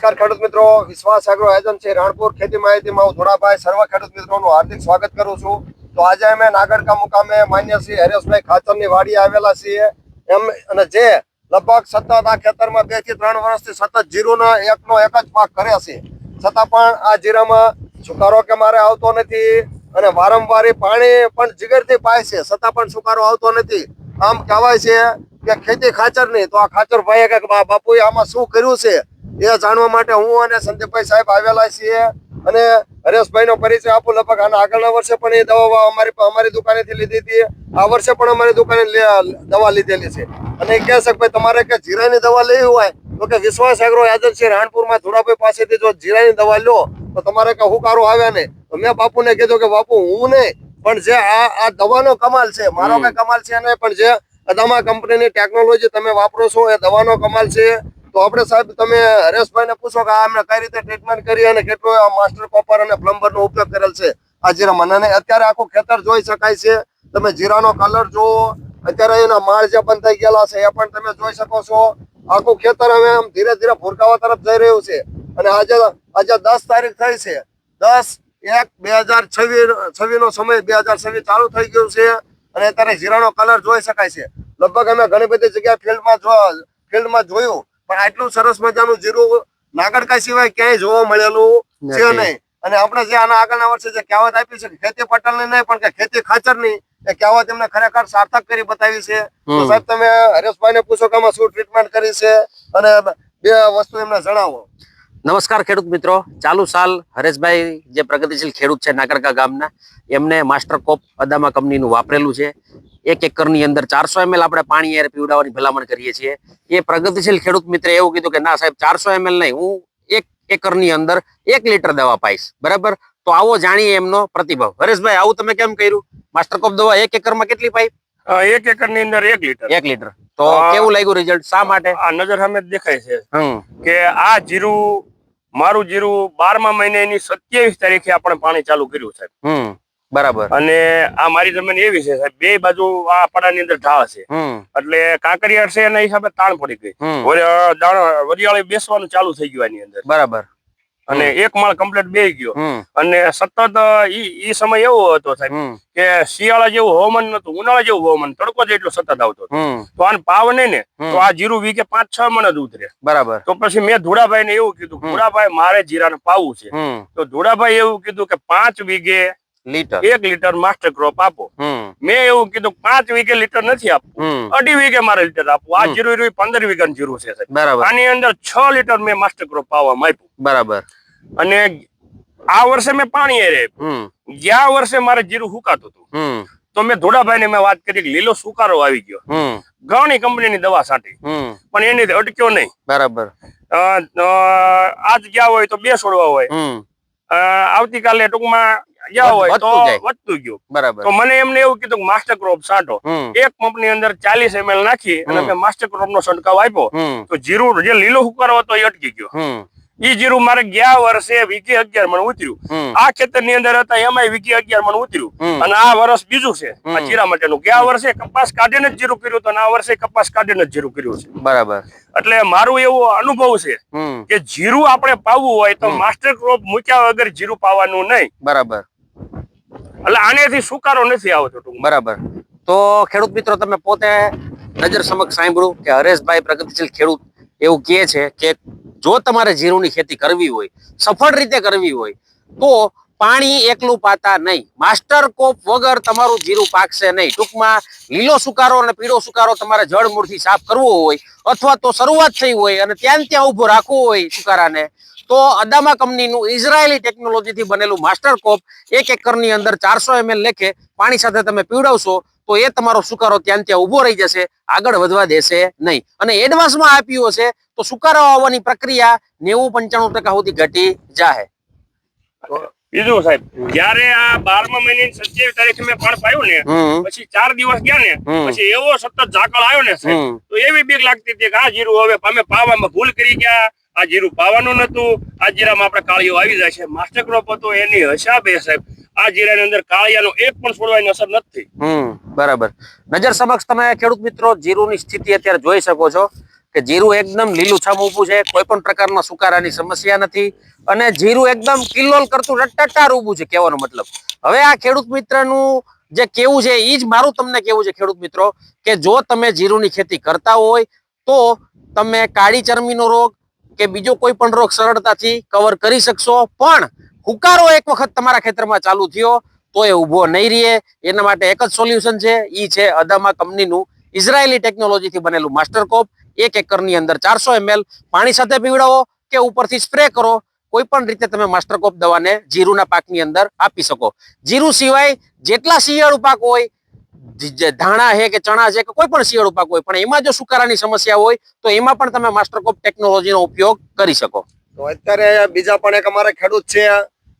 નમસ્કાર ખેડૂત મિત્રો. વિશ્વાસ એગ્રો એજન્સી રાણપુર ખેતી માહિતીમાં હું ધોળાભાઈ. સર્વ ખેડૂત મિત્રોનું હાર્દિક સ્વાગત કરું છું. તો આજે અમે નાગરકા મુકામે માન્ય શ્રી હરેશભાઈ ખાચરની વાડી આવેલા છીએ. એમ અને જે લગભગ સતત આ ખેતરમાં બેથી ત્રણ વર્ષથી સતત જીરુનો એકનો એક જ પાક કરે છે. છતાં પણ આ જીરામાં સુકારો કે મારે આવતો નથી અને વારંવાર પાણી પણ જીગરથી પાય છે. છતાં પણ સુકારો આવતો નથી. આમ કહેવાય છે કે ખેતી ખાચર નહીં તો આ ખાચર ભાઈએ કે બાપુએ આમાં શું કર્યું છે? એ જાણવા માટે હું અને સંદીપભાઈ સાહેબ આવેલા છીએ અને હરેશભાઈ નો પરિચય આપું. લગભગ આના આગળના વર્ષે પણ એ દવા અમારી અમારી દુકાનેથી લીધી હતી. આ વર્ષે પણ અમારી દુકાને દવા લીધેલી છે. અને એ કહે છે ભાઈ તમારે કે જીરાની દવા લેવી હોય તો કે વિશ્વાસ એગ્રો એજન્સી રાણપુરમાં ધોળાભાઈ પાસેથી જો જીરાની દવા લો તો તમારે કે હુકારો આવે ને તો મેં બાપુને કીધું કે બાપુ હું નહીં પણ જે આ આ દવાનો કમાલ છે મારો કઈ કમાલ છે નહીં પણ જે અદામા કંપનીની ટેકનોલોજી તમે વાપરો છો એ દવાનો કમાલ છે. તો આપણે સાહેબ તમે હરેશભાઈને પૂછો કે આ એમણે કઈ રીતે ટ્રીટમેન્ટ કરી અને કેટલો માસ્ટર કોપર અને પ્લમ્બર નો ઉપયોગ કરેલ છે. આ જીરામાં અને અત્યારે આખું ખેતર જોઈ શકાય છે. તમે જીરાનો કલર જુઓ. અત્યારે એના માળ જે બંધ થઈ ગયેલા છે, એ પણ તમે જોઈ શકો છો. આખું ખેતર હવે આમ ધીરે ધીરે ભૂરકાવા તરફ જઈ રહ્યું છે. અને આજે આજે દસ તારીખ થઈ છે. દસ એક બે હજાર છવ્વીસ નો સમય બે હજાર છવ્વીસ ચાલુ થઈ ગયું છે. અને અત્યારે જીરાનો કલર જોઈ શકાય છે. લગભગ અમે ઘણી બધી જગ્યાએ ફિલ્ડમાં ફિલ્ડમાં જોયું. પણ આટલું સરસ મજાનું જીરું નાગરકા સિવાય ક્યાંય જોવા મળેલું છે. નહીં. અને આપણે જે આના આગળના વર્ષે જે કહેવત આપી છે કે ખેતી પટલની નહીં પણ કે ખેતી ખાચરની એ કહેવત એમને ખરેખર સાર્થક કરી બતાવી છે. તો સાહેબ તમે હરેશભાઈ ને પૂછો કે આમાં શું ટ્રીટમેન્ટ કરી છે? અને બે વસ્તુ એમને જણાવો. નમસ્કાર ખેડૂત મિત્રો. ચાલુ સાલ હરેશભાઈ જે પ્રગતિશીલ ખેડૂત છે નાગરકા ગામના એમને માસ્ટર કોપ અદામા કંપનીનું વાપરેલું છે. એક એકરની અંદર ચારસો એમએલ આપણે પાણી એર પીવડાવવાની ભલામણ કરીએ છીએ. એ પ્રગતિશીલ ખેડૂત મિત્રે એવું કીધું કે ના સાહેબ ચારસો એમએલ નહીં હું એક એકરની અંદર એક લીટર દવા પાઈશ. બરાબર? તો આવો જાણીએ એમનો પ્રતિભાવ. હરેશભાઈ આવું તમે કેમ કર્યું? માસ્ટર કોપ દવા એક એકરમાં કેટલી પાઈ? એક એકરની અંદર એક લીટર. એક લીટર. તો કેવું લાગ્યું રિઝલ્ટ શા માટે? આ નજર સામે દેખાય છે. કે આ જીરું મારું જીરું બારમા મહિનાની સત્યાવીસ તારીખે આપણે પાણી ચાલુ કર્યું સાહેબ બરાબર. અને આ મારી જમીન એવી છે સાહેબ બે બાજુ આ પડાની અંદર ઢાળ છે. એટલે કાંકરિયાળ છે એના હિસાબે તાણ પડી ગઈ. વરિયાળી બેસવાનું ચાલુ થઈ ગયું આની અંદર. બરાબર. અને એક માળ કમ્પ્લીટ બે ગયો. અને સતત ઈ સમય એવો હતો સાહેબ કે શિયાળા જેવું હવામાન નતું ઉનાળા જેવું હવામાન તડકો જ એટલો સતત આવતો તો આને પાવ નહીં ને તો આ જીરું વીકે પાંચ છ મણ જ ઉતરે. બરાબર. તો પછી મેં ધુડાભાઈ ને એવું કીધું. ધુડાભાઈ મારે જીરાને પાવું છે. તો ધુડાભાઈ એવું કીધું કે પાંચ વીઘે લીટર. એક લીટર માસ્ટર ક્રોપ આપો. મેં એવું કીધું પાંચ વીઘે લીટર નથી આપવું. અઢી વીઘે મારે લીટર આપવું. આ જીરું પંદર વીઘા જીરું છે સાહેબ. બરાબર. આની અંદર છ લીટર મેં માસ્ટર ક્રોપ પાવામાં આપ્યું. બરાબર. અને આ વર્ષે મેં પાણી અરે ગયા વર્ષે મારે જીરું સુકાતું હતું. તો મેં ધોડાભાઈ ને મેં વાત કરી લીલો સુકારો આવી ગયો. ઘણી કંપનીની દવા સાટી પણ એની અટક્યો નહીં. બરાબર. આજ ગયા હોય તો બે છોડવા હોય. આવતીકાલે ટૂંકમાં ગયા હોય તો વધતું ગયું. બરાબર. તો મને એમને એવું કીધું કે માસ્ટર ક્રોપ છાંટો. એક એક પંપની અંદર ચાલીસ એમએલ નાખી અને મેં માસ્ટર ક્રોપ નો છંટકાવ આપ્યો. તો જીરું જે લીલો હુકારો હતો એ અટકી ગયો. ઈ જીરું મારે ગયા વર્ષે વીકી અગિયાર મણ ઉતર્યું. આ ખેતરની અંદર હતા એમાં વીકી અગિયાર મણ ઉતર્યું. અને આ વર્ષ બીજું છે આ જીરા માટેનું ગયા વર્ષે કપાસ કાઢીને જ જીરું કર્યું હતું અને આ વર્ષે કપાસ કાઢીને જ જીરું કર્યું છે. બરાબર. એટલે મારું એવો અનુભવ છે કે જીરું આપણે પાવવું હોય તો માસ્ટર ક્રોપ મૂક્યા વગર જીરું પાવાનું નહીં. બરાબર. એટલે આનેથી સુકારો નથી આવતો બરાબર. તો ખેડૂત મિત્રો તમે પોતે નજર સમક્ષ સાંભળ્યું કે હરેશભાઈ પ્રગતિશીલ ખેડૂત એવું કહે છે કે જો તમારે જીરુની ખેતી કરવી હોય, સફળ રીતે કરવી હોય, તો પાણી એકલું પાતા નહીં. માસ્ટર કોપ વગર તમારું જીરું પાકશે નહીં. ટૂંકમાં લીલો સુકારો અને પીળો સુકારો તમારે જળમૂળથી સાફ કરવો હોય, અથવા તો શરૂઆત થઈ હોય અને ત્યાં ત્યાં ઊભો રાખવો હોય સુકારાને, તો અદામા કંપનીનું ઇઝરાયેલી ટેકનોલોજીથી બનેલું માસ્ટર કોપ એક એકરની અંદર ચારસો એમએલ લેખે પાણી સાથે તમે પીવડાવશો, તો એ તમારો સુકારો ત્યાં ત્યાં ઊભો રહી જશે, આગળ વધવા દેશે નહીં. અને એડવાન્સમાં આપ્યું હશે તો સુકારો આવવાની પ્રક્રિયા નેવું પંચાણું ટકા સુધી ઘટી જાહે. બીજું સાહેબ જયારે આ બારમા મહિની સત્યાવીસ તારીખે મેં ફળ પાયું ને પછી ચાર દિવસ ગયા ને પછી એવો સતત ઝાકળ આવ્યો ને સાહેબ તો એવી બીક લાગતી હતી કે આ જીરું હવે અમે પાવામાં ભૂલ કરી ગયા આ જીરું પાવાનું નતું આ જીરામાં આપણે કાળીઓ આવી જાય છે. માસ્ટર ક્રોપ હતો એની હિસાબે સાહેબ આ જીરાની અંદર કાળિયાનો એક પણ છોડવાની અસર નથી હમ બરાબર. નજર સમક્ષ તમે ખેડૂત મિત્રો જીરુની સ્થિતિ અત્યારે જોઈ શકો છો. કે જીરું એકદમ લીલુંછમ ઊભું છે કોઈ પણ પ્રકારના સુકારાની સમસ્યા નથી. અને જીરું એકદમ કિલ્લોલ કરતું રટ્ટાટાર ઊભું છે, કહેવાનો મતલબ. હવે આ ખેડૂત મિત્રનું જે કેવું છે એ જ મારું તમને કેવું છે, ખેડૂત મિત્રો, કે જો તમે જીરુંની ખેતી કરતા હોય, તો તમે કાળી ચરમીનો રોગ કે બીજો કોઈ પણ રોગ સરળતાથી કવર કરી શકશો. પણ હુકારો એક વખત તમારા ખેતરમાં ચાલુ થયો, તો એ ઊભો નહીં રહે. એના માટે એક જ સોલ્યુશન છે એ છે અદામા કંપનીનું ઇઝરાયેલી ટેકનોલોજીથી બનેલું માસ્ટર કોપ. એક એકરની અંદર ચારસો એમએલ પાણી સાથે પીવડાવો કે ઉપરથી સ્પ્રે કરો કોઈ પણ રીતે તમે માસ્ટર કોપ દવાને જીરુના પાકની અંદર આપી શકો. જીરું સિવાય જેટલા શિયાળુ પાક હોય ધાણા છે કે ચણા છે કે કોઈ પણ શિયાળુ પાક હોય પણ એમાં જો સુકારાની સમસ્યા હોય તો એમાં પણ તમે માસ્ટર કોપ ટેકનોલોજીનો ઉપયોગ કરી શકો. તો અત્યારે બીજા પણ એક અમારા ખેડૂત છે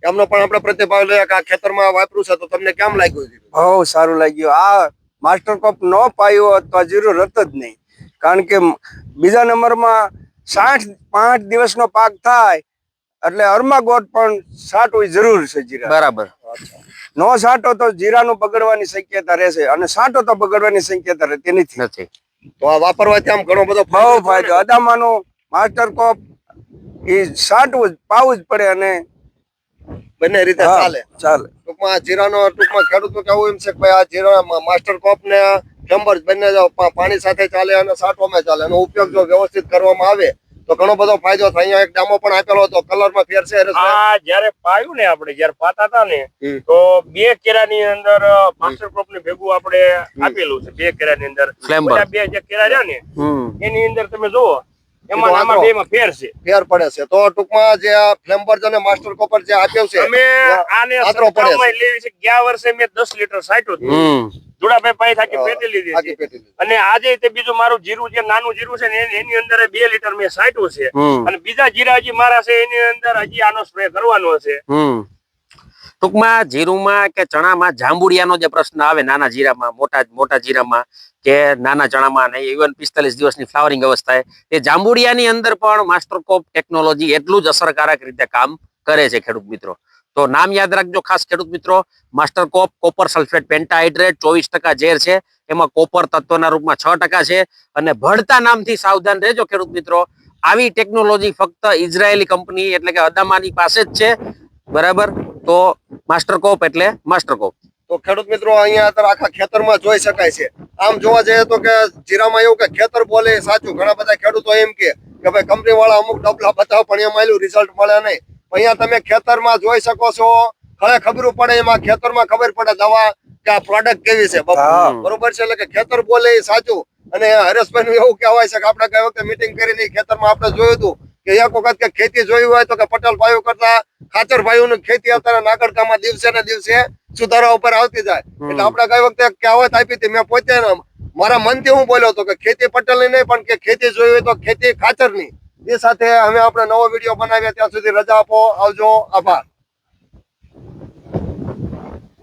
એમનો પણ આપણે પ્રતિભાવ લઈએ કે આ ખેતરમાં વાપર્યું છે તો તમને કેમ લાગ્યું બહુ સારું લાગ્યું. આ માસ્ટરકોપ ન પાયો હોત તો જીરું રત જ નહીં. કારણ કે બીજા નંબરમાં સાઠ પાંચ દિવસનો પાક થાય એટલે અરમા ગોટ પણ સાટવી જરૂર છે જીરા. બરાબર. નો સાટો તો જીરાનું બગડવાની શક્યતા રહેશે અને સાટો તો બગડવાની શક્યતા રહેતી નથી. નથી. તો આ વાપરવાથી આમ ઘણો બધો બહુ ફાયદો. અદામાનો માસ્ટર કોપ એ સાટવું જ પાવું જ પડે અને બંને રીતે ચાલે. ચાલે. ટૂંકમાં જીરાનો ટૂંકમાં ખેડૂતનું કેવું એમ છે કે ભાઈ આ જીરા માસ્ટર કોપ ને ફેમ્બર્સ બંને પાણી સાથે ચાલે અને સાટવામાં ચાલે. એનો ઉપયોગ જો વ્યવસ્થિત કરવામાં આવે તો ઘણો બધો ફાયદો થાય. અહીંયા એક ડામો પણ આપેલો હતો કલરમાં ફેર છે આ જયારે પાયું ને આપણે જયારે પાતા હતા ને તો બે કેરાની અંદર માસ્ટર ક્રોપ ને ભેગું આપણે આપેલું છે બે કેરાની અંદર. બધા બે જે કેરા રહ્યા ને એની અંદર તમે જુઓ એમાં આમાં બેમાં ફેર છે. ફેર પડે છે. તો ટૂંકમાં જે આ ફ્લેમ્બર્સ અને માસ્ટર કોપર જે આપ્યું છે અમે આને લેવી છે ગયા વર્ષે મેં દસ લીટર સાટ્યું હતું. જોડાભાઈ પાસે થાકી પેટી લીધી આખી પેટી લીધી. અને આજે તે બીજું મારું જીરું જે નાનું જીરું છે ને એની- એની અંદર બે લીટર મેં સાટ્યું છે. અને બીજા જીરા હજી મારા છે એની અંદર હજી આનો સ્પ્રે કરવાનો છે. ટૂંકમાં જીરુમાં કે ચણામાં જાંબુડિયાનો જે પ્રશ્ન આવે નાના જીરામાં મોટા મોટા જીરામાં કે નાના ચણામાં નહીં ઇવન પિસ્તાલીસ દિવસની ફ્લાવરિંગ અવસ્થાએ એ જાંબુડિયાની અંદર પણ માસ્ટરકોપ ટેકનોલોજી એટલું જ અસરકારક રીતે કામ કરે છે ખેડૂત મિત્રો. તો નામ યાદ રાખજો ખાસ ખેડૂત મિત્રો માસ્ટરકોપ કોપર સલ્ફેટ પેન્ટાહાઇડ્રેટ ચોવીસ ટકા ઝેર છે. એમાં કોપર તત્વના રૂપમાં છ ટકા છે અને ભળતા નામથી સાવધાન રહેજો ખેડૂત મિત્રો. આવી ટેકનોલોજી ફક્ત ઇઝરાયેલી કંપની એટલે કે અદામાની પાસે જ છે. બરાબર? તો માસ્ટરકોપ એટલે માસ્ટર કોપ. તો ખેડૂત મિત્રો, અહીંયા અત્યારે આખા ખેતરમાં જોઈ શકાય છે. આમ જોવા જઈએ તો કે જીરામાં એવું કે ખેતર બોલે સાચું. ઘણા બધા ખેડૂતો એમ કે ભાઈ કંપની વાળા અમુક ડબલા બતાવો, પણ એમાં રિઝલ્ટ મળે નહીં. અહીંયા તમે ખેતરમાં જોઈ શકો છો. ખરે ખબર પડે એમાં ખેતરમાં ખબર પડે દવા કે આ પ્રોડક્ટ કેવી છે. બરોબર છે એટલે કે ખેતર બોલે એ સાચું. અને હરેશભાઈ નું એવું કહેવાય છે કે આપણે કઈ વખતે મિટિંગ કરીને ખેતરમાં આપણે જોયું હતું કે એક વખત કે ખેતી જોયું હોય તો કે પટેલ ભાઈઓ કરતા ખાચર ભાઈઓની ખેતી અત્યારે નાગરકામાં દિવસે ને દિવસે સુધારા ઉપર આવતી જાય. એટલે આપણે કઈ વખતે કહેવત આપી હતી મેં પોતે મારા મનથી હું બોલ્યો હતો કે ખેતી પટેલની નહીં પણ કે ખેતી જોઈ હોય તો ખેતી ખાચરની. એ સાથે અમે આપણે નવો વીડિયો બનાવ્યા ત્યાં સુધી રજા આપો આવજો આભાર.